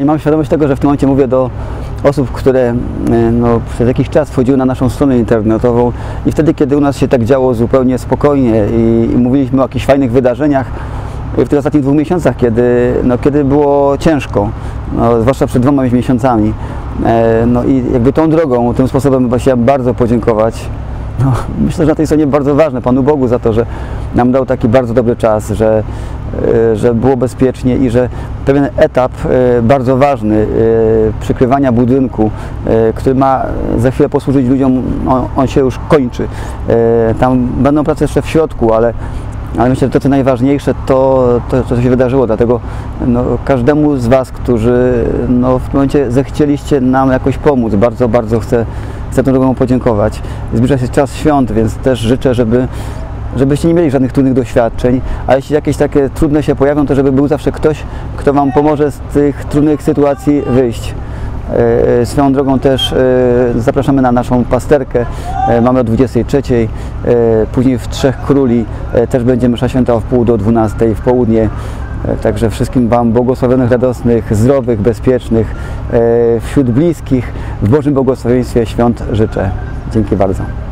Mam świadomość tego, że w tym momencie mówię do osób, które e, no, przez jakiś czas wchodziły na naszą stronę internetową i wtedy, kiedy u nas się tak działo zupełnie spokojnie i, i mówiliśmy o jakichś fajnych wydarzeniach, w tych ostatnich dwóch miesiącach, kiedy, no, kiedy było ciężko, no, zwłaszcza przed dwoma miesiącami. E, no i jakby tą drogą, tym sposobem chciałem bardzo podziękować. No, myślę, że na tej stronie bardzo ważne Panu Bogu za to, że nam dał taki bardzo dobry czas, że, e, że było bezpiecznie i że pewien etap e, bardzo ważny e, przykrywania budynku, e, który ma za chwilę posłużyć ludziom, on, on się już kończy. E, Tam będą prace jeszcze w środku, ale ale myślę, że to co najważniejsze to, to, to co się wydarzyło, dlatego no, każdemu z Was, którzy no, w tym momencie zechcieliście nam jakoś pomóc, bardzo, bardzo chcę, chcę tą drogą podziękować. Zbliża się czas świąt, więc też życzę, żeby żebyście nie mieli żadnych trudnych doświadczeń, a jeśli jakieś takie trudne się pojawią, to żeby był zawsze ktoś, kto Wam pomoże z tych trudnych sytuacji wyjść. E, Swoją drogą też e, zapraszamy na naszą pasterkę. E, Mamy o 23. e, Później w Trzech Króli e, też będzie msza święta o wpół do 12 w południe. E, Także wszystkim Wam błogosławionych, radosnych, zdrowych, bezpiecznych, e, wśród bliskich, w Bożym błogosławieństwie świąt życzę. Dzięki bardzo.